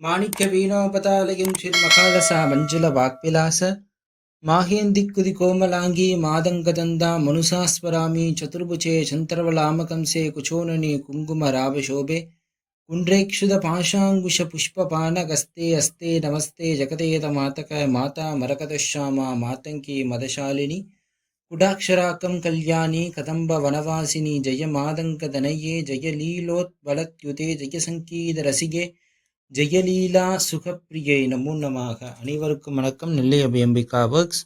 மாணிக்க வீணோபதாலயம் ஸ்ரீ சிறுமகாலசா மஞ்சுள வாக்விலாச மாஹேந்திக்குதி கோமலாங்கி மாதங்கதந்தா மனுசாஸ்வராமி சதுர்புஜே சந்திரவலாமகம்சே குச்சோனனி குங்கும ராவசோபே குன்றேக்ஷுத பாஷாங்குஷ புஷ்பபானகஸ்தே அஸ்தே நமஸ்தே ஜகதேத மாதக மாதா மரகதஷாமா மாதங்கி மதசாலினி குடாக்ஷராக்கம் கல்யாணி கதம்ப வனவாசினி ஜெய மாதங்கதனையே ஜெய லீலோத்பலத்யுதே ஜெய சங்கீத ரசிகே ஜெயலீலா சுகப்பிரியை நமோ நமாக அனைவருக்கும் வணக்கம். நெல்லை அபியம்பிகா ஒர்க்ஸ்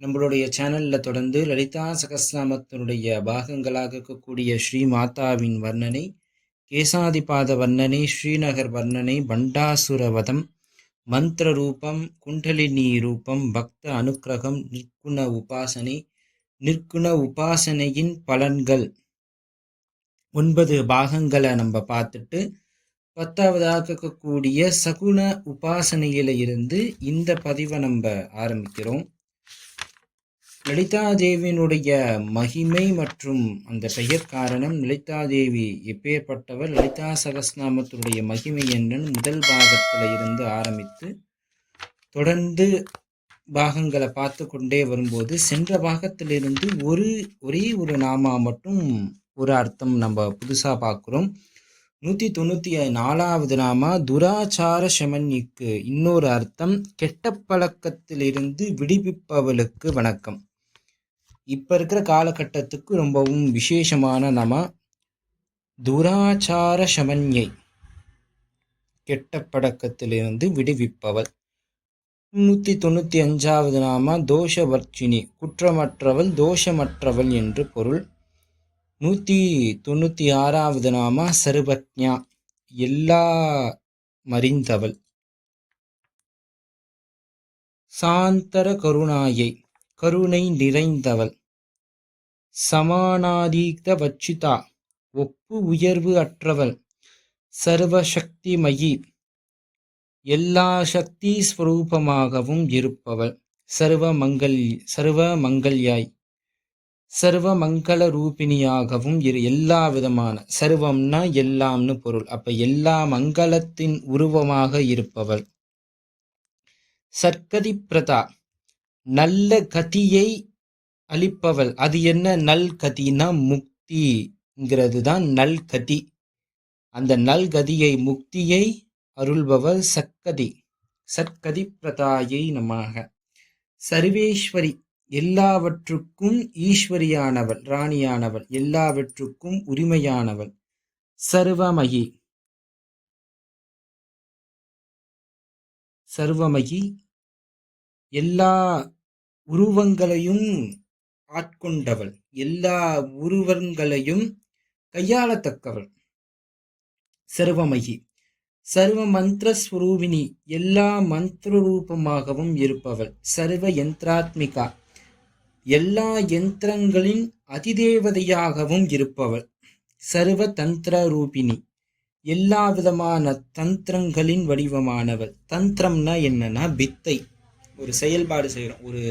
நம்மளுடைய சேனலில் தொடர்ந்து லலிதா சகஸ்நாமத்தினுடைய பாகங்களாக இருக்கக்கூடிய ஸ்ரீ மாதாவின் வர்ணனை கேசாதிபாத வர்ணனை ஸ்ரீநகர் வர்ணனை பண்டாசுரவதம் மந்திர ரூபம் குண்டலினி ரூபம் பக்த அனுக்கிரகம் நிற்குண உபாசனை நிற்குண உபாசனையின் பலன்கள். ஒன்பது பாகங்களை நம்ம பார்த்துட்டு பத்தாவதாக இருக்கக்கூடிய சகுன உபாசனையில இருந்து இந்த பதிவை நம்ம ஆரம்பிக்கிறோம். லலிதாதேவியினுடைய மகிமை மற்றும் அந்த பெயர் காரணம் லலிதாதேவி எப்பேற்பட்டவர் லலிதா சகஸ்நாமத்தினுடைய மகிமை என்னன்னு முதல் பாகத்தில் இருந்து ஆரம்பித்து தொடர்ந்து பாகங்களை பார்த்து கொண்டே வரும்போது சென்ற பாகத்திலிருந்து ஒரு ஒரே ஒரு நாமா மட்டும் ஒரு அர்த்தம் நம்ம புதுசாக பார்க்குறோம். நூற்றி தொண்ணூற்றி நாலாவது நாமா துராச்சார சமன்யிக்கு இன்னொரு அர்த்தம் கெட்ட பழக்கத்திலிருந்து விடுவிப்பவளுக்கு வணக்கம். இப்போ இருக்கிற காலகட்டத்துக்கு ரொம்பவும் விசேஷமான நாம துராச்சார சமன்யை கெட்ட பழக்கத்திலிருந்து விடுவிப்பவள். நூற்றி தொண்ணூற்றி அஞ்சாவது நாம தோஷவர்ச்சினி குற்றமற்றவள் தோஷமற்றவள் என்று பொருள். நூற்றி தொண்ணூற்றி ஆறாவது நாம சர்வக்ஞா எல்லா மறிந்தவள். சாந்தர கருணாயை கருணை நிறைந்தவள். சமானாதீத வச்சிதா ஒப்பு உயர்வு அற்றவள். சர்வசக்திமயி எல்லா சக்தி ஸ்வரூபமாகவும் இருப்பவள். சர்வ மங்கள் சர்வ மங்கள்யாய் சர்வ மங்கள ரூபிணியாகவும் இரு எல்லா விதமான சர்வம்னா எல்லாம்னு பொருள். அப்ப எல்லா மங்களத்தின் உருவமாக இருப்பவள். சர்க்கதி பிரதா நல்ல கதியை அளிப்பவள். அது என்ன? நல் கதினா முக்திங்கிறது தான் நல் கதி. அந்த நல் கதியை முக்தியை அருள்பவள் சக்கதி சர்க்கதி. பிரதாயை நமாக. சர்வேஸ்வரி எல்லாவற்றுக்கும் ஈஸ்வரியானவள் ராணியானவள் எல்லாவற்றுக்கும் உரிமையானவள். சர்வமகி சர்வமகி எல்லா உருவங்களையும் ஆட்கொண்டவள். எல்லா உருவங்களையும் கையாளத்தக்கவள். சர்வமகி சர்வ மந்திரஸ்வரூபிணி எல்லா மந்திர ரூபமாகவும் இருப்பவள். சர்வ யந்திராத்மிகா. எல்லா யந்திரங்களின் அதிதேவதையாகவும் இருப்பவள். சர்வ தந்திர ரூபிணி எல்லா விதமான தந்திரங்களின் வடிவமானவள். தந்திரம்னா என்னன்னா வித்தை ஒரு செயல்பாடு செய்கிறோம் ஒரு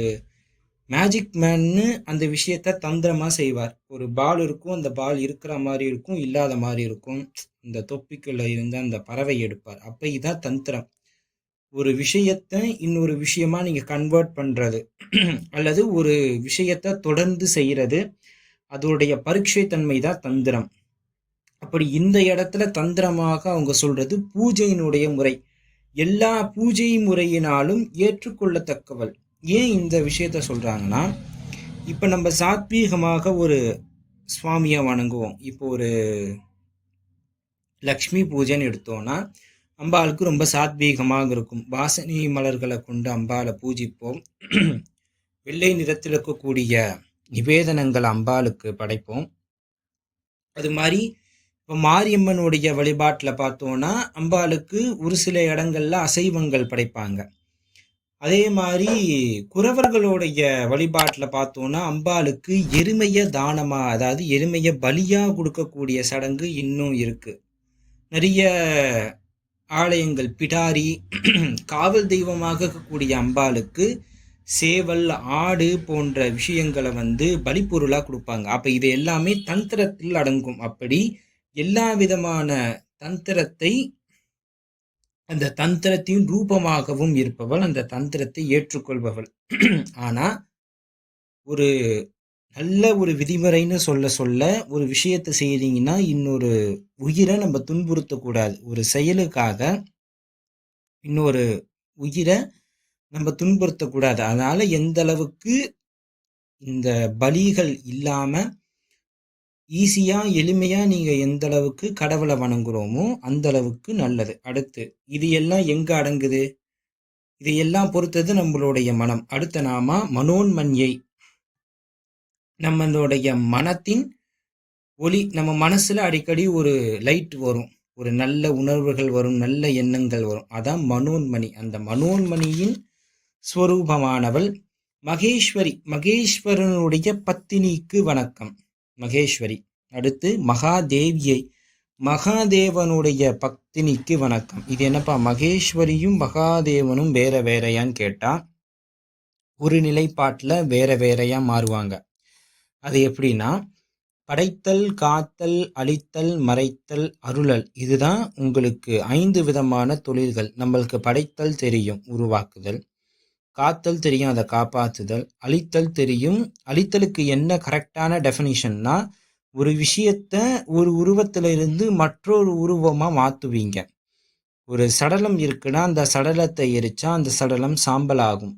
மேஜிக் மேன்னு அந்த விஷயத்த தந்திரமாக செய்வார். ஒரு பால் இருக்கும் அந்த பால் இருக்கிற மாதிரி இருக்கும் இல்லாத மாதிரி இருக்கும். இந்த தொப்பிக்குள்ள இருந்து அந்த பறவை எடுப்பார். அப்போ இதான் தந்திரம். ஒரு விஷயத்த இன்னொரு விஷயமா நீங்கள் கன்வெர்ட் பண்ணுறது அல்லது ஒரு விஷயத்த தொடர்ந்து செய்கிறது அதோடைய பரீட்சை தன்மை தான் தந்திரம். அப்படி இந்த இடத்துல தந்திரமாக அவங்க சொல்றது பூஜையினுடைய முறை. எல்லா பூஜை முறையினாலும் ஏற்றுக்கொள்ளத்தக்கவள். ஏன் இந்த விஷயத்த சொல்கிறாங்கன்னா இப்போ நம்ம சாத்வீகமாக ஒரு சுவாமியை வணங்குவோம். இப்போ ஒரு லக்ஷ்மி பூஜைன்னு எடுத்தோன்னா அம்பாளுக்கு ரொம்ப சாத்வீகமாக இருக்கும். வாசனை மலர்களை கொண்டு அம்பாளை பூஜிப்போம். வெள்ளை நிறத்தில் இருக்கக்கூடிய நிவேதனங்கள் அம்பாளுக்கு படைப்போம். அது மாதிரி இப்போ மாரியம்மனுடைய வழிபாட்டில் பார்த்தோன்னா அம்பாளுக்கு ஒரு சில இடங்கள்ல அசைவங்கள் படைப்பாங்க. அதே மாதிரி குறவர்களுடைய வழிபாட்டில் பார்த்தோன்னா அம்பாளுக்கு எருமையை தானமாக அதாவது எருமையை பலியாக கொடுக்கக்கூடிய சடங்கு இன்னும் இருக்குது நிறைய ஆலயங்கள் பிடாரி காவல் தெய்வமாக இருக்கக்கூடிய அம்பாளுக்கு சேவல் ஆடு போன்ற விஷயங்களை வந்து பலிப்பொருளாக கொடுப்பாங்க. அப்போ இது எல்லாமே தந்திரத்தில் அடங்கும். அப்படி எல்லா விதமான தந்திரத்தை அந்த தந்திரத்தின் ரூபமாகவும் இருப்பவள் அந்த தந்திரத்தை ஏற்றுக்கொள்பவள். ஆனால் ஒரு நல்ல ஒரு விதிமுறைன்னு சொல்ல சொல்ல ஒரு விஷயத்தை செய்யறீங்கன்னா இன்னொரு உயிரை நம்ம துன்புறுத்தக்கூடாது. ஒரு செயலுக்காக இன்னொரு உயிரை நம்ம துன்புறுத்தக்கூடாது. அதனால் எந்த அளவுக்கு இந்த பலிகள் இல்லாமல் ஈஸியாக எளிமையாக நீங்கள் எந்த அளவுக்கு கடவுளை வணங்குறோமோ அந்த அளவுக்கு நல்லது. அடுத்து இது எல்லாம் எங்கே அடங்குது? இதையெல்லாம் பொறுத்தது நம்மளுடைய மனம். அடுத்த நாம மனோன்மன்யை நம்மளுடைய மனத்தின் ஒளி நம்ம மனசுல அடிக்கடி ஒரு லைட் வரும். ஒரு நல்ல உணர்வுகள் வரும் நல்ல எண்ணங்கள் வரும். அதான் மனோன்மணி. அந்த மனோன்மணியின் ஸ்வரூபமானவள் மகேஸ்வரி. மகேஸ்வரனுடைய பத்தினிக்கு வணக்கம். மகேஸ்வரி. அடுத்து மகாதேவியை. மகாதேவனுடைய பத்தினிக்கு வணக்கம். இது என்னப்பா? மகேஸ்வரியும் மகாதேவனும் வேற வேறையான்னு கேட்டா ஒரு நிலைப்பாட்டில் வேற வேறையா மாறுவாங்க. அது எப்படின்னா படைத்தல் காத்தல் அழித்தல் மறைத்தல் அருளல் இதுதான் உங்களுக்கு ஐந்து விதமான தொழில்கள். நம்மளுக்கு படைத்தல் தெரியும் உருவாக்குதல். காத்தல் தெரியும் அதை காப்பாற்றுதல் அழித்தல் தெரியும். அழித்தலுக்கு என்ன கரெக்டான டெஃபினிஷன்னா ஒரு விஷயத்த ஒரு உருவத்திலிருந்து மற்றொரு உருவமாக மாற்றுவீங்க ஒரு சடலம் இருக்குன்னா அந்த சடலத்தை எரிச்சா அந்த சடலம் சாம்பல் ஆகும்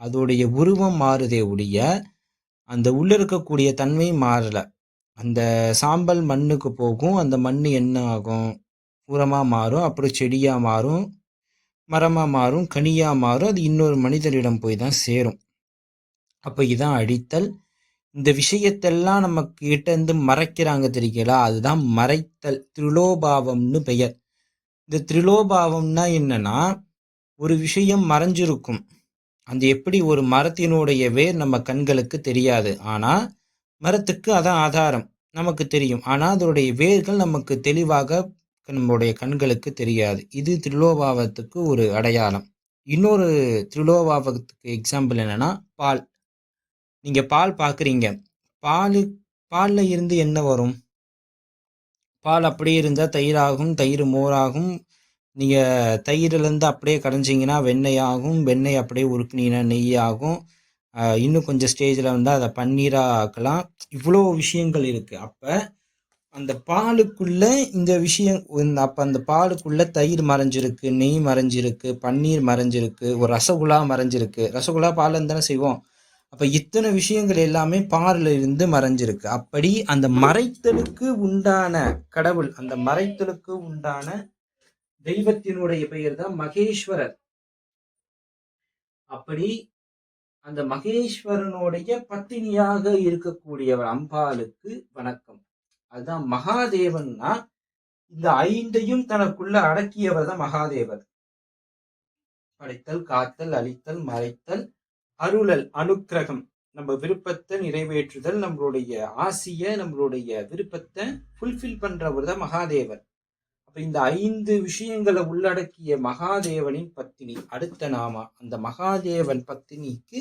அதோடைய உருவம் மாறுதே உடைய அந்த உள்ளே இருக்கக்கூடிய தன்மை மாறலை. அந்த சாம்பல் மண்ணுக்கு போகும். அந்த மண் என்ன ஆகும்? உரமாக மாறும். அப்புறம் செடியாக மாறும். மரமாக மாறும். கனியாக மாறும். அது இன்னொரு மனிதரிடம் போய் தான் சேரும். அப்போ இதான் அழித்தல் இந்த விஷயத்தெல்லாம் நம்ம கிட்டேருந்து மறைக்கிறாங்க தெரியுங்களா? அதுதான் மறைத்தல். திரிலோபாவம்னு பெயர். இந்த திரிலோபாவம்னா என்னன்னா ஒரு விஷயம் மறைஞ்சிருக்கும். அந்த எப்படி ஒரு மரத்தினுடைய வேர் நம்ம கண்களுக்கு தெரியாது. ஆனால் மரத்துக்கு அதான் ஆதாரம். நமக்கு தெரியும். ஆனால் அதனுடைய வேர்கள் நமக்கு தெளிவாக நம்முடைய கண்களுக்கு தெரியாது. இது திருலோபாவத்துக்கு ஒரு அடையாளம். இன்னொரு திருலோபாவத்துக்கு எக்ஸாம்பிள் என்னன்னா பால். நீங்க பால் பார்க்குறீங்க பால் பாலில் இருந்து என்ன வரும்? பால் அப்படியே இருந்தால் தயிராகும் தயிர் மோராகும் நீங்கள் தயிரிலேருந்து அப்படியே கடைஞ்சிங்கன்னா வெண்ணெய் ஆகும் வெண்ணெய் அப்படியே உருக்குனீங்கன்னா நெய் ஆகும் இன்னும் கொஞ்சம் ஸ்டேஜில் வந்து அதை பன்னீராக ஆக்கலாம். இவ்வளோ விஷயங்கள் இருக்குது அப்போ அந்த பாலுக்குள்ளே இந்த விஷயம் இந்த- அந்த பாலுக்குள்ளே தயிர் மறைஞ்சிருக்கு நெய் மறைஞ்சிருக்கு பன்னீர் மறைஞ்சிருக்கு ஒரு ரசகுல்லா மறைஞ்சிருக்கு. ரசகுல்லா பால் தானே செய்வோம். அப்போ இத்தனை விஷயங்கள் எல்லாமே பாலில் இருந்து மறைஞ்சிருக்கு. அப்படி அந்த மறைத்தலுக்கு உண்டான கடவுள் அந்த மறைத்தலுக்கு உண்டான தெய்வத்தினுடைய பெயர் தான் மகேஸ்வரர். அப்படி அந்த மகேஸ்வரனுடைய பத்தினியாக இருக்கக்கூடியவர் அம்பாளுக்கு வணக்கம். அதுதான் மகாதேவன்னா இந்த ஐந்தையும் தனக்குள்ள அடக்கியவர் தான் மகாதேவர். படைத்தல் காத்தல் அழித்தல் மறைத்தல் அருளல் அனுக்கிரகம். நம்ம விருப்பத்தை நிறைவேற்றுதல் நம்மளுடைய ஆசைய நம்மளுடைய விருப்பத்தை ஃபுல்ஃபில் பண்றவர் தான் மகாதேவர். அப்ப இந்த ஐந்து விஷயங்களை உள்ளடக்கிய மகாதேவனின் பத்தினி அடுத்த நாமா அந்த மகாதேவன் பத்தினிக்கு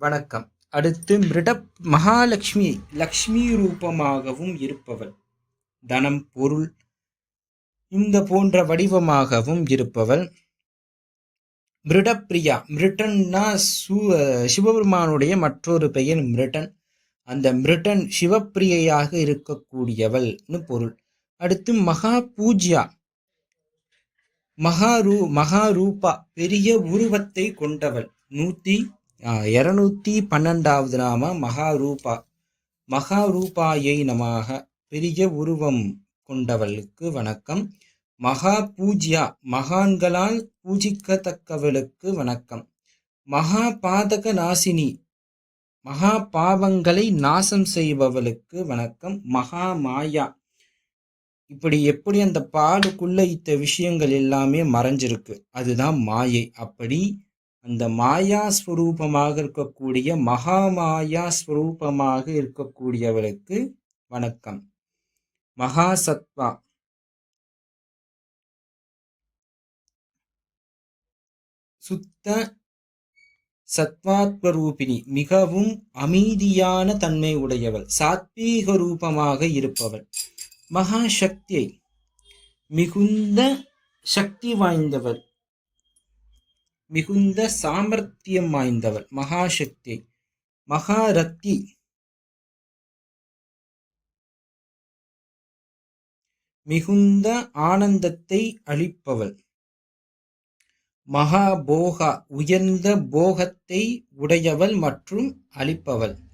வணக்கம். அடுத்து மிருட மகாலட்சுமி லக்ஷ்மி ரூபமாகவும் இருப்பவள். தனம் பொருள் இந்த போன்ற வடிவமாகவும் இருப்பவள். மிருடப்பிரியா மிருட்டன்னா சு சிவபெருமானுடைய மற்றொரு பெயர் மிருட்டன் அந்த மிருட்டன் சிவப்பிரியையாக இருக்கக்கூடியவள்னு பொருள். அடுத்து மகா பூஜ்யா. மகாரூ மகாரூபா பெரிய உருவத்தை கொண்டவள். நூத்தி இருநூத்தி பன்னெண்டாவது நாம மகாரூபா. மகாரூபாயை நமாக பெரிய உருவம் கொண்டவளுக்கு வணக்கம். மகா பூஜ்யா மகான்களால் பூஜிக்கத்தக்கவளுக்கு வணக்கம். மகா பாதக நாசினி மகா பாவங்களை நாசம் செய்பவளுக்கு வணக்கம். மகா மாயா இப்படி எப்படி அந்த பாலுக்குள்ள இத்த விஷயங்கள் எல்லாமே மறைஞ்சிருக்கு. அதுதான் மாயை. அப்படி அந்த மாயா ஸ்வரூபமாக இருக்கக்கூடிய மகா மாயா ஸ்வரூபமாக இருக்கக்கூடியவளுக்கு வணக்கம். மகா சத்வா. சுத்த சத்வாத்மரூபிணி மிகவும் அமைதியான தன்மை உடையவள். சாத்வீக ரூபமாக இருப்பவள். மகாசக்தியை மிகுந்த சக்தி வாய்ந்தவர் மிகுந்த சாமர்த்தியம் வாய்ந்தவள் மகாசக்தி மகாரத்தி மிகுந்த ஆனந்தத்தை அளிப்பவள். மகாபோகா உயர்ந்த போகத்தை உடையவள் மற்றும் அளிப்பவள்.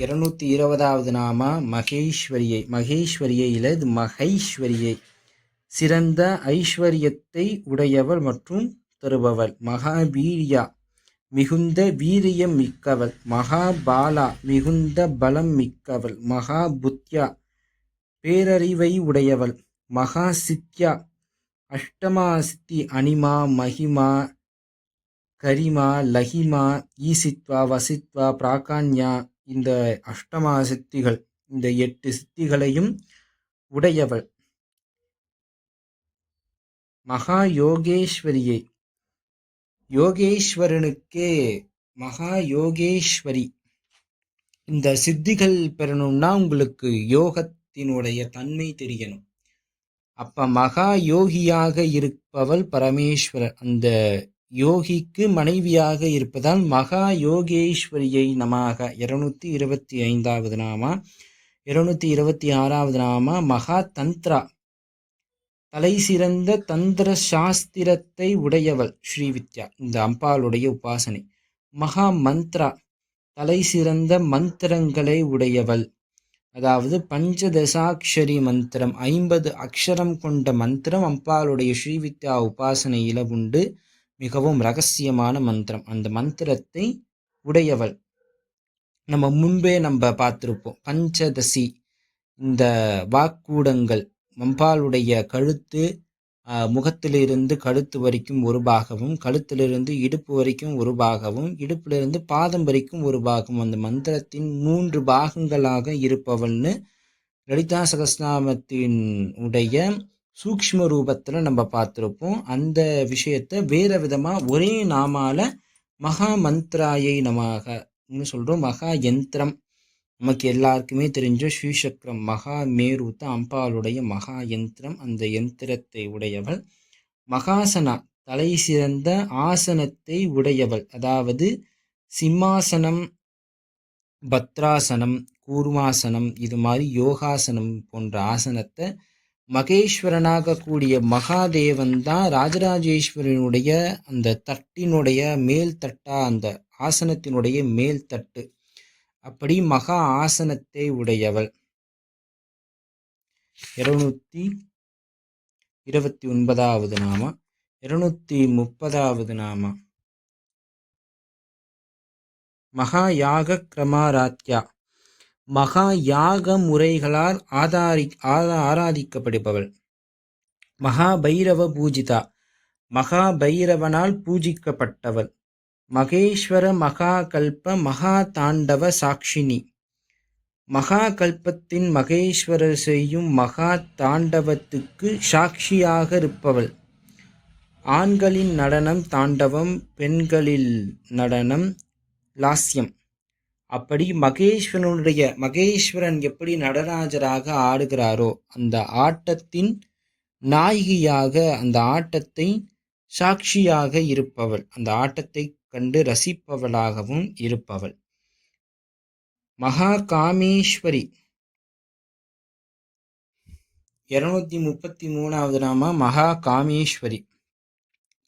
இருநூத்தி இருபதாவது நாமா மகேஸ்வரியை மகேஸ்வரியை இல்லை இது மகேஸ்வரியை. சிறந்த ஐஸ்வர்யத்தை உடையவள் மற்றும் தருபவள். மகாவீரியா மிகுந்த வீரியம் மிக்கவள். மகாபாலா மிகுந்த பலம் மிக்கவள். மகாபுத்யா பேரறிவை உடையவள். மகா சித்யா அஷ்டமா சித்தி அனிமா மகிமா கரிமா லஹிமா ஈசித்வா வசித்வா பிராகான்யா இந்த அஷ்டமா சித்திகள் இந்த எட்டு சித்திகளையும் உடையவள். மகா யோகேஸ்வரியை யோகேஸ்வரனுக்கே மகா யோகேஸ்வரி இந்த சித்திகள் பெறணும்னா உங்களுக்கு யோகத்தினுடைய தன்மை தெரியணும். அப்ப மகா யோகியாக இருப்பவள் பரமேஸ்வரர் அந்த யோகிக்கு மனைவியாக இருப்பதால் மகா யோகேஸ்வரியை நமாக. இருநூத்தி இருபத்தி ஐந்தாவது நாமா. இருநூத்தி இருபத்தி ஆறாவது நாமா. மகா தந்த்ரா. தலை சிறந்த தந்திர சாஸ்திரத்தை உடையவள் ஸ்ரீவித்யா இந்த அம்பாளுடைய உபாசனை. மகா மந்த்ரா. தலை சிறந்த மந்திரங்களை உடையவள். அதாவது பஞ்சதசாட்சரி மந்திரம். ஐம்பது அக்ஷரம் கொண்ட மந்திரம் அம்பாளுடைய ஸ்ரீவித்யா உபாசனையில உண்டு. மிகவும் ரகசியமான மந்திரம். அந்த மந்திரத்தை உடையவள். நம்ம முன்பே நம்ம பார்த்துருப்போம். பஞ்சதசி. இந்த வாக்கூடங்கள் மம்பாளுடைய கழுத்து முகத்திலிருந்து கழுத்து வரைக்கும் ஒரு பாகமும் கழுத்திலிருந்து இடுப்பு வரைக்கும் ஒரு பாகமும் இடுப்பிலிருந்து பாதம் வரைக்கும் ஒரு பாகம் அந்த மந்திரத்தின் மூன்று பாகங்களாக இருப்பவள்னு லலிதா சகஸ்நாமத்தின் உடைய சூக்ஷ்ம ரூபத்தில் நம்ம பார்த்துருப்போம். அந்த விஷயத்த வேறு விதமாக ஒரே நாமால மகா மந்த்ராயை நமாக சொல்கிறோம் மகா யந்திரம். நமக்கு எல்லாருக்குமே தெரிஞ்ச ஸ்ரீசக்கரம் மகா மேருத்த அம்பாளுடைய மகா யந்திரம். அந்த யந்திரத்தை உடையவள். மகாசனா தலை சிறந்த ஆசனத்தை உடையவள். அதாவது சிம்மாசனம் பத்ராசனம் கூர்மாசனம் இது மாதிரி யோகாசனம் போன்ற ஆசனத்தை மகேஸ்வரனாக கூடிய மகாதேவன் தான் ராஜராஜேஸ்வரனுடைய அந்த தட்டினுடைய மேல் தட்டா அந்த ஆசனத்தினுடைய மேல் தட்டு. அப்படி மகா ஆசனத்தை உடையவள். இருநூத்தி இருபத்தி ஒன்பதாவது நாமா இருநூத்தி முப்பதாவது நாமா. மகா யாக கிரமாராத்யா. மகா யாக முறைகளால் ஆதாரி ஆராதிக்கப்படுபவள். மகா பைரவ பூஜிதா. மகா பைரவனால் பூஜிக்கப்பட்டவள். மகேஸ்வர மகாகல்ப மகா தாண்டவ சாட்சினி மகாகல்பத்தின் மகேஸ்வரர் செய்யும் மகா தாண்டவத்துக்கு சாட்சியாக இருப்பவள். ஆண்களின் நடனம் தாண்டவம் பெண்களில் நடனம் லாஸ்யம். அப்படி மகேஸ்வரனுடைய மகேஸ்வரன் எப்படி நடராஜராக ஆடுகிறாரோ அந்த ஆட்டத்தின் நாயகியாக அந்த ஆட்டத்தை சாட்சியாக இருப்பவள். அந்த ஆட்டத்தை கண்டு ரசிப்பவளாகவும் இருப்பவள். மகா காமேஸ்வரி இருநூத்தி முப்பத்தி மூணாவது நாம மகா காமேஸ்வரி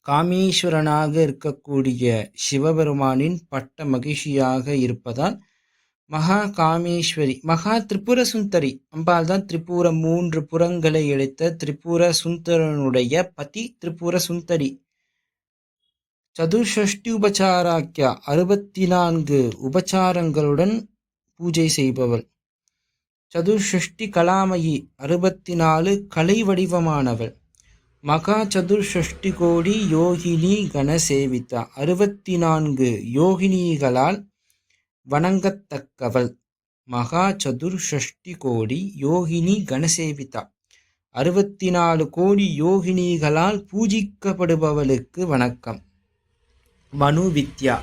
காமேஸ்வரனாக இருக்கக்கூடிய சிவபெருமானின் பட்ட மகிழ்ச்சியாக இருப்பதால் மகா காமேஸ்வரி மகா திரிபுர சுந்தரி அம்பாள் தான் திரிபுர மூன்று புறங்களை எடுத்த திரிபுர சுந்தரனுடைய பதி திரிபுர சுந்தரி. சதுஷஷ்டி உபச்சாராக்கியா அறுபத்தி நான்கு உபச்சாரங்களுடன் பூஜை செய்பவள். சதுஷ்டி கலாமயி அறுபத்தி நாலு கலை வடிவமானவள். மகா சதுர்ஷஷ்டி கோடி யோகினி கணசேவிதா. அறுபத்தி நான்கு யோகினிகளால் வணங்கத்தக்கவள். மகா சதுர்ஷஷ்டி கோடி யோகினி கணசேவிதா. அறுபத்தி நாலு கோடி யோகினிகளால் பூஜிக்கப்படுபவளுக்கு வணக்கம். மனு வித்யா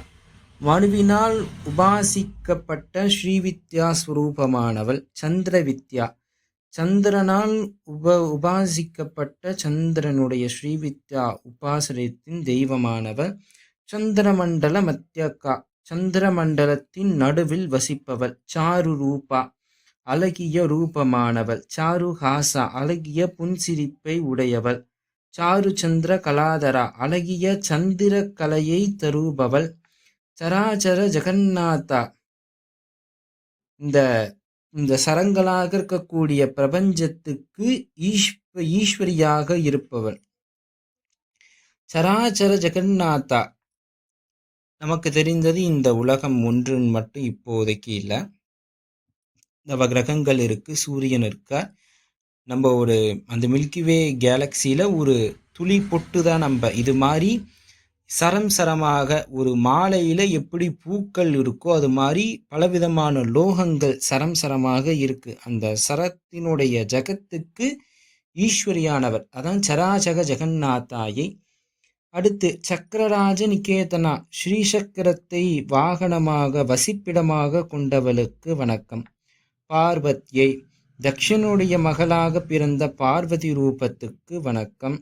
மனுவினால் உபாசிக்கப்பட்ட ஸ்ரீவித்யா ஸ்வரூபமானவள் சந்திர வித்யா சந்திரனால் உப உபாசிக்கப்பட்ட சந்திரனுடைய ஸ்ரீவித்யா உபாசனத்தின் தெய்வமானவர். சந்திரமண்டல மத்தியக்கா சந்திரமண்டலத்தின் நடுவில் வசிப்பவள் சாரு ரூபா அழகிய ரூபமானவள் சாருஹாசா அழகிய புன்சிரிப்பை உடையவள் சாரு சந்திர கலாதரா அழகிய சந்திர கலையை தருபவள் சராச்சர ஜெகநாதா இந்த இந்த சரங்களாக இருக்கக்கூடிய பிரபஞ்சத்துக்கு ஈஸ்வ ஈஸ்வரியாக இருப்பவள் சராச்சர ஜெகநாதா. நமக்கு தெரிந்தது இந்த உலகம் ஒன்றுன்னு மட்டும் இப்போதைக்கு இல்லை. நவ கிரகங்கள் இருக்கு சூரியன் இருக்கா நம்ம ஒரு அந்த மில்கிவே கேலக்சியில் ஒரு துளி பொட்டு தான் நம்ம இது மாதிரி சரம் சரமாக ஒரு மாலையில் எப்படி பூக்கள் இருக்கோ அது மாதிரி பலவிதமான லோகங்கள் சரம் சரமாக இருக்கு. அந்த சரத்தினுடைய ஜகத்துக்கு ஈஸ்வரியானவர். அதான் சராஜக ஜெகநாத்தாயை அடுத்து சக்கரராஜ நிகேதனா ஸ்ரீசக்கரத்தை வாகனமாக வசிப்பிடமாக கொண்டவளுக்கு வணக்கம். பார்வதியை தக்ஷனுடைய மகளாக பிறந்த பார்வதி ரூபத்துக்கு வணக்கம்.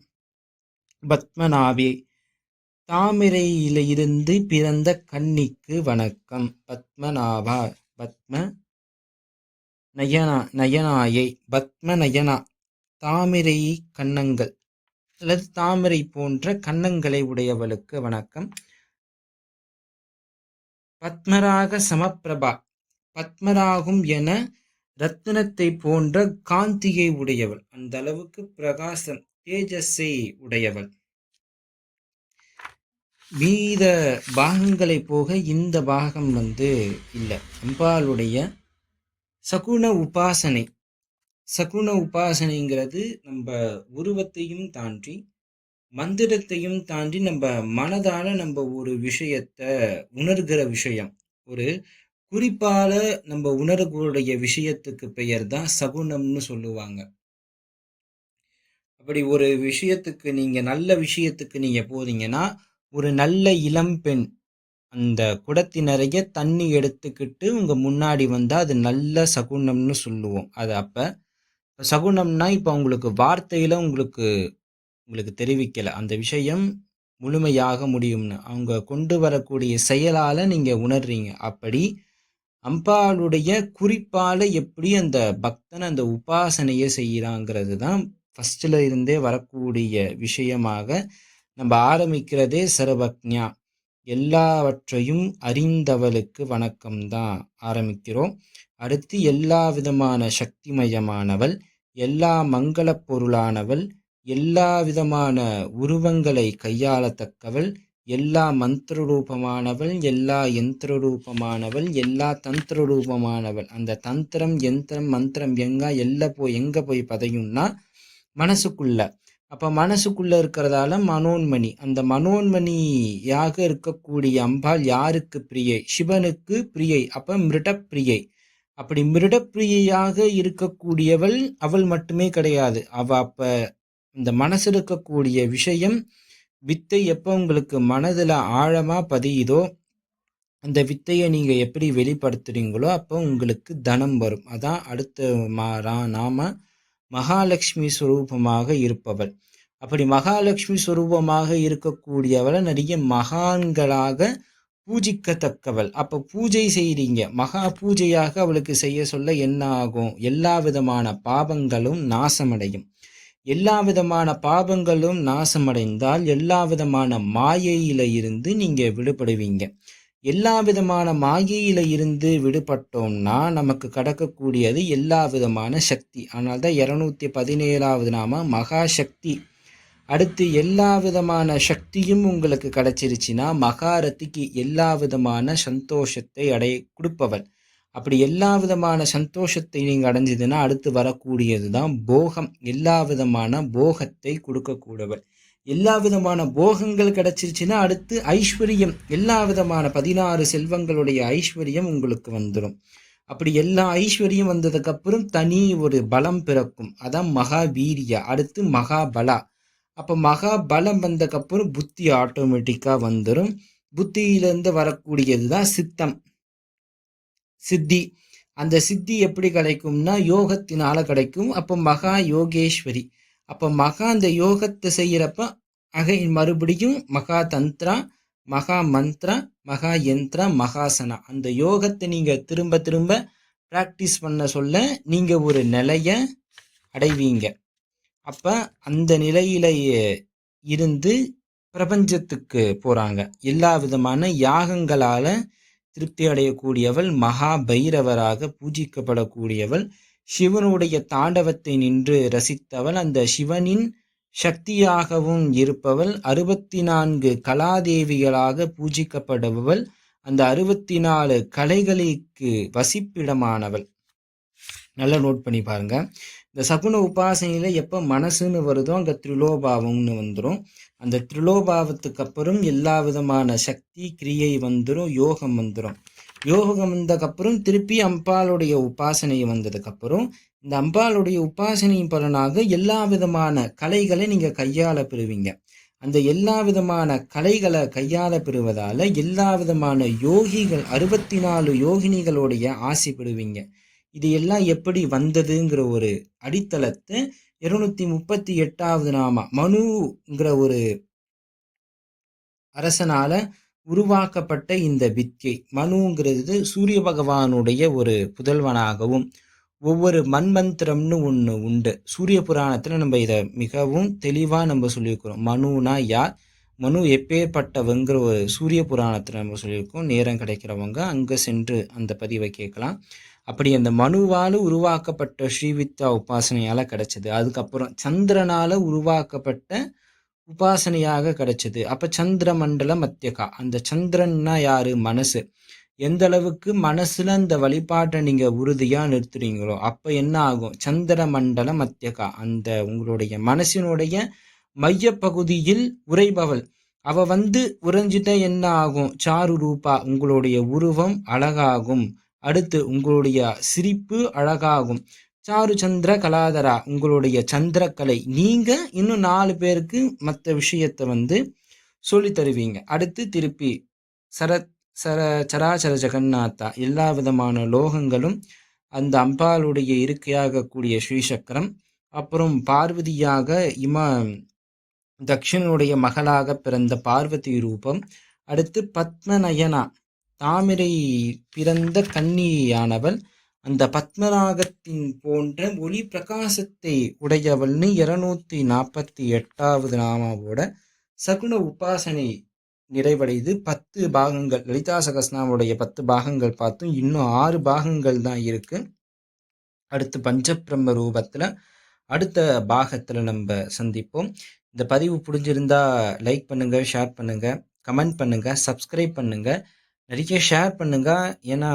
பத்மநாபி தாமரையிலிருந்து பிறந்த கன்னிக்கு வணக்கம். பத்மநாபா பத்ம நயனா நயனாயை பத்ம நயனா தாமரை கன்னங்கள். அல்லது தாமரை போன்ற கன்னங்களை உடையவளுக்கு வணக்கம். பத்மராக சமப்பிரபா பத்மராகும் என ரத்தினத்தை போன்ற காந்தியை உடையவள். அந்த அளவுக்கு பிரகாசம் தேஜஸை உடையவள். மீத பாகங்களை போக இந்த பாகம் வந்து இல்லை. அம்பாளுடைய சகுண உபாசனை. சகுண உபாசனைங்கிறது நம்ம உருவத்தையும் தாண்டி மந்திரத்தையும் தாண்டி நம்ம மனதால் நம்ம ஒரு விஷயத்த உணர்கிற விஷயம். ஒரு குறிப்பால் நம்ம உணரக்கூடிய விஷயத்துக்கு பெயர் தான் சகுனம்னு சொல்லுவாங்க. அப்படி ஒரு விஷயத்துக்கு நீங்கள் நல்ல விஷயத்துக்கு நீங்கள் போறீங்கன்னா ஒரு நல்ல இளம்பெண் அந்த குடத்தி தண்ணி எடுத்துக்கிட்டு உங்க முன்னாடி வந்தா அது நல்ல சகுனம்னு சொல்லுவோம். அது அப்ப சகுனம்னா இப்போ உங்களுக்கு வார்த்தையில உங்களுக்கு உங்களுக்கு தெரிவிக்கல. அந்த விஷயம் முழுமையாக முடியும்னு. அவங்க கொண்டு வரக்கூடிய செயலால நீங்க உணர்றீங்க. அப்படி அம்பாளுடைய குறிப்பால எப்படி அந்த பக்தன் அந்த உபாசனையை செய்யறாங்கிறது தான் ஃபர்ஸ்ட்ல இருந்தே வரக்கூடிய விஷயமாக நம்ம ஆரம்பிக்கிறதே சர்வக்ஞா. எல்லாவற்றையும் அறிந்தவளுக்கு வணக்கம் தான் ஆரம்பிக்கிறோம். அடுத்து எல்லா விதமான சக்திமயமானவள் எல்லா மங்கள பொருளானவள் எல்லா விதமான உருவங்களை கையாளத்தக்கவள் எல்லா மந்திர ரூபமானவள் எல்லா யந்திர ரூபமானவள் எல்லா தந்திர ரூபமானவள் அந்த தந்திரம் யந்திரம் மந்திரம் எங்க எல்ல போய் எங்க போய் பதையும்னா மனசுக்குள்ள அப்போ மனசுக்குள்ளே இருக்கிறதால மனோன்மணி. அந்த மனோன்மணியாக இருக்கக்கூடிய அம்பாள் யாருக்கு பிரியை? சிவனுக்கு பிரியை அப்போ மிருடப்பிரியை. அப்படி மிருடப்பிரியையாக இருக்கக்கூடியவள் அவள் மட்டுமே கிடையாது. அவ அப்போ இந்த மனசு இருக்கக்கூடிய விஷயம் வித்தை எப்போ உங்களுக்கு மனதில் ஆழமாக பதியுதோ அந்த வித்தையை நீங்கள் எப்படி வெளிப்படுத்துறீங்களோ அப்போ உங்களுக்கு தனம் வரும். அதான் அடுத்த மாறா நாம மகாலட்சுமி சுரூபமாக இருப்பவள். அப்படி மகாலட்சுமி சுரூபமாக இருக்கக்கூடியவளை நிறைய மகான்களாக பூஜிக்கத்தக்கவள். அப்போ பூஜை செய்கிறீங்க மகா பூஜையாக அவளுக்கு செய்ய சொல்ல என்ன ஆகும் எல்லா விதமான பாவங்களும் நாசமடையும். எல்லா விதமான பாவங்களும் நாசமடைந்தால் எல்லா விதமான மாயையில இருந்து நீங்க விடுபடுவீங்க. எல்லா விதமான மாயையில இருந்து விடுபட்டோம்னா நமக்கு கடக்கக்கூடியது எல்லா விதமான சக்தி. ஆனால் தான் இரநூத்தி பதினேழாவது நாம மகாசக்தி அடுத்து எல்லா விதமான சக்தியும் உங்களுக்கு கிடைச்சிருச்சுன்னா மகாரதிக்கு எல்லா விதமான சந்தோஷத்தை அடைய கொடுப்பவள் அப்படி எல்லா விதமான சந்தோஷத்தை நீங்கள் அடைஞ்சதுன்னா அடுத்து வரக்கூடியது தான் போகம். எல்லா விதமான போகத்தை கொடுக்கக்கூடவள் எல்லா விதமான போகங்கள் கிடச்சிருச்சுன்னா அடுத்து ஐஸ்வர்யம். எல்லா விதமான பதினாறு செல்வங்களுடைய ஐஸ்வர்யம் உங்களுக்கு வந்துடும் அப்படி எல்லா ஐஸ்வர்யம் வந்ததுக்கப்புறம் தனி ஒரு பலம் பிறக்கும். அதான் மகாவீரியா. அடுத்து மகாபலா. அப்போ மகாபலம் வந்ததுக்கப்புறம் புத்தி ஆட்டோமேட்டிக்காக வந்துடும் புத்தியிலேருந்து வரக்கூடியது தான் சித்தம். சித்தி. அந்த சித்தி எப்படி கிடைக்கும்னா யோகத்தினால கிடைக்கும். அப்போ மகா யோகேஸ்வரி. அப்போ மகா அந்த யோகத்தை செய்கிறப்ப அகை மறுபடியும் மகா தந்திரா மகா மந்த்ரா மகா யந்திரா மகாசனா. அந்த யோகத்தை நீங்கள் திரும்ப திரும்ப ப்ராக்டிஸ் பண்ண சொல்ல நீங்கள் ஒரு நிலையை அடைவீங்க. அப்போ அந்த நிலையிலேயே இருந்து பிரபஞ்சத்துக்கு போகிறாங்க எல்லா விதமான யாகங்களால் திருப்தி அடையக்கூடியவள் மகா பைரவராக பூஜிக்கப்படக்கூடியவள் சிவனுடைய தாண்டவத்தை நின்று ரசித்தவள். அந்த சிவனின் சக்தியாகவும் இருப்பவள். அறுபத்தி நான்கு கலாதேவிகளாக பூஜிக்கப்படுபவள். அந்த அறுபத்தி நாலு கலைகளுக்கு வசிப்பிடமானவள். நல்லா நோட் பண்ணி பாருங்க. இந்த சகுன உபாசனையில் எப்போ மனசுன்னு வருதோ அங்கே திரிலோபாவம்னு வந்துடும் அந்த திரிலோபாவத்துக்கு அப்புறம் எல்லா விதமான சக்தி கிரியை வந்துடும் யோகம் வந்துடும் யோகம் வந்ததுக்கப்புறம் திருப்பி அம்பாளுடைய உபாசனை வந்ததுக்கப்புறம் இந்த அம்பாளுடைய உபாசனையின் பலனாக எல்லா விதமான கலைகளை நீங்கள் கையாள பெறுவீங்க. அந்த எல்லா விதமான கலைகளை கையாள பெறுவதால் எல்லா விதமான யோகிகள் அறுபத்தி நாலு யோகினிகளுடைய ஆசை பெறுவீங்க. இது எல்லாம் எப்படி வந்ததுங்கிற ஒரு அடித்தளத்தை இருநூத்தி முப்பத்தி எட்டாவது நாம மனுங்கிற ஒரு அரசனால உருவாக்கப்பட்ட இந்த வித்யை. மனுங்கிறது சூரிய பகவானுடைய ஒரு புதல்வனாகவும் ஒவ்வொரு மண்மந்திரம்னு ஒன்று உண்டு. சூரிய புராணத்தில் நம்ம இதை மிகவும் தெளிவாக நம்ம சொல்லியிருக்கிறோம். மனுனா யார்? மனு எப்பேற்பட்டவங்கிற ஒரு சூரிய புராணத்தில் நம்ம சொல்லியிருக்கோம். நேரம் கிடைக்கிறவங்க அங்கே சென்று அந்த பதிவை கேட்கலாம். அப்படி அந்த மனுவால் உருவாக்கப்பட்ட ஸ்ரீவித்யா உபாசனையால் கிடைச்சது. அதுக்கப்புறம் சந்திரனால் உருவாக்கப்பட்ட உபாசனையாக கிடைச்சது. அப்போ சந்திர மண்டல மத்தியகா அந்த சந்திரன்னா யாரு? மனசு. எந்த அளவுக்கு மனசுல அந்த வழிபாட்டை நீங்க உறுதியா நிறுத்துறீங்களோ அப்ப என்ன ஆகும்? சந்திர மண்டல மத்தியகா அந்த உங்களுடைய மனசினுடைய மைய பகுதியில் உரைபவள் அவ வந்து உறைஞ்சிட்ட என்ன ஆகும்? சாரு ரூபா. உங்களுடைய உருவம் அழகாகும். அடுத்து உங்களுடைய சிரிப்பு அழகாகும். சாரு சந்திர கலாதரா உங்களுடைய சந்திரக்கலை நீங்க இன்னும் நாலு பேருக்கு மற்ற விஷயத்த வந்து சொல்லி தருவீங்க. அடுத்து திருப்பி சரத் சர சராசர ஜெகநாத்தா எல்லா விதமான லோகங்களும் அந்த அம்பாளுடைய இருக்கையாக கூடிய ஸ்ரீசக்கரம். அப்புறம் பார்வதியாக இம தக்ஷனுடைய மகளாக பிறந்த பார்வதி ரூபம். அடுத்து பத்மநயனா தாமரை பிறந்த கன்னியானவள். அந்த பத்மராகத்தின் போன்ற ஒளி பிரகாசத்தை உடையவள்னு இருநூத்தி நாற்பத்தி எட்டாவது நாமாவோட சகுன உபாசனை நிறைவடைது. பத்து பாகங்கள் லலிதா சகஸ்னாவுடைய பத்து பாகங்கள் பார்த்தும் இன்னும் ஆறு பாகங்கள் தான் இருக்கு. அடுத்து பஞ்சபிரம்ம ரூபத்தில் அடுத்த பாகத்தில் நம்ம சந்திப்போம். இந்த பதிவு புரிஞ்சிருந்தா லைக் பண்ணுங்க ஷேர் பண்ணுங்க கமெண்ட் பண்ணுங்க சப்ஸ்கிரைப் பண்ணுங்க. நிறைய ஷேர் பண்ணுங்க. ஏன்னா